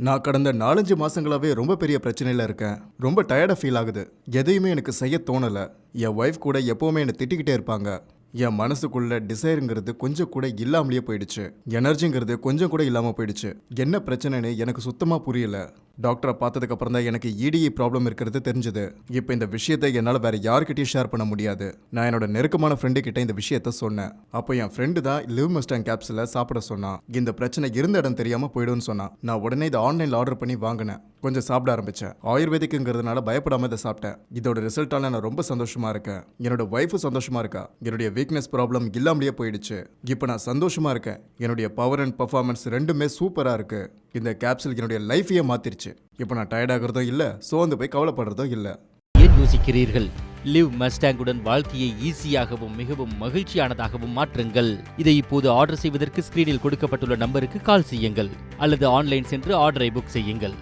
நான் கடந்த நாலஞ்சு மாதங்களாகவே ரொம்ப பெரிய பிரச்சனையில் இருக்கேன். ரொம்ப டயர்டாக ஃபீல் ஆகுது. எதையுமே எனக்கு செய்ய தோணல. என் ஒய்ஃப் கூட எப்போவுமே என்னை திட்டிக்கிட்டே இருப்பாங்க. என் மனசுக்குள்ள டிசைருங்கிறது கொஞ்சம் கூட இல்லாமலேயே போயிடுச்சு. எனர்ஜிங்கிறது கொஞ்சம் கூட இல்லாமல் போயிடுச்சு. என்ன பிரச்சனைன்னு எனக்கு சுத்தமாக புரியல. டாக்டரை பார்த்ததுக்கு அப்புறம் தான் எனக்கு E இடிஇ ப்ராப்ளம் இருக்கிறது தெரிஞ்சது. இப்போ இந்த விஷயத்தை என்னால் வேற யார்கிட்டயும் ஷேர் பண்ண முடியாது. நான் என்னோட நெருக்கமான ஃப்ரெண்டு கிட்ட இந்த விஷயத்த சொன்னேன். அப்போ என் ஃப்ரெண்டு தான் லிவ் மஸ்டாங் கேப்ஸில் சாப்பிட சொன்னான். இந்த பிரச்சனை இருந்த இடம் தெரியாமல் போயிடும்னு சொன்னான். நான் உடனே இதை ஆன்லைனில் ஆர்டர் பண்ணி வாங்கினேன். கொஞ்சம் சாப்பிட ஆரம்பித்தேன் ஆயுர்வேதிக்குங்கிறதுனால பயப்படாமல் இதை சாப்பிட்டேன். இதோட ரிசல்ட்டால நான் ரொம்ப சந்தோஷமாக இருக்கேன். என்னோட ஒய்ஃபு சந்தோஷமாக இருக்கா? என்னுடைய வீக்னஸ் ப்ராப்ளம் இல்லாமலேயே போயிடுச்சு. இப்போ நான் சந்தோஷமாக இருக்கேன். என்னுடைய பவர் அண்ட் பர்ஃபார்மன்ஸ் ரெண்டுமே சூப்பராக இருக்குது இந்த கேப்சூல் என்னுடைய லைஃபையே மாற்றிருச்சு இப்போ நான் டயர்டாகிறதும் இல்லை சோர்ந்து போய் கவலைப்படுறதும் இல்லை. ஏன் யோசிக்கிறீர்கள்? லிவ் மஸ்டாங்குடன் வாழ்க்கையை ஈஸியாகவும் மிகவும் மகிழ்ச்சியானதாகவும் மாற்றுங்கள். இதை இப்போது ஆர்டர் செய்வதற்கு ஸ்கிரீனில் கொடுக்கப்பட்டுள்ள நம்பருக்கு கால் செய்யுங்கள். அல்லது ஆன்லைன் சென்று ஆர்டரை புக் செய்யுங்கள்.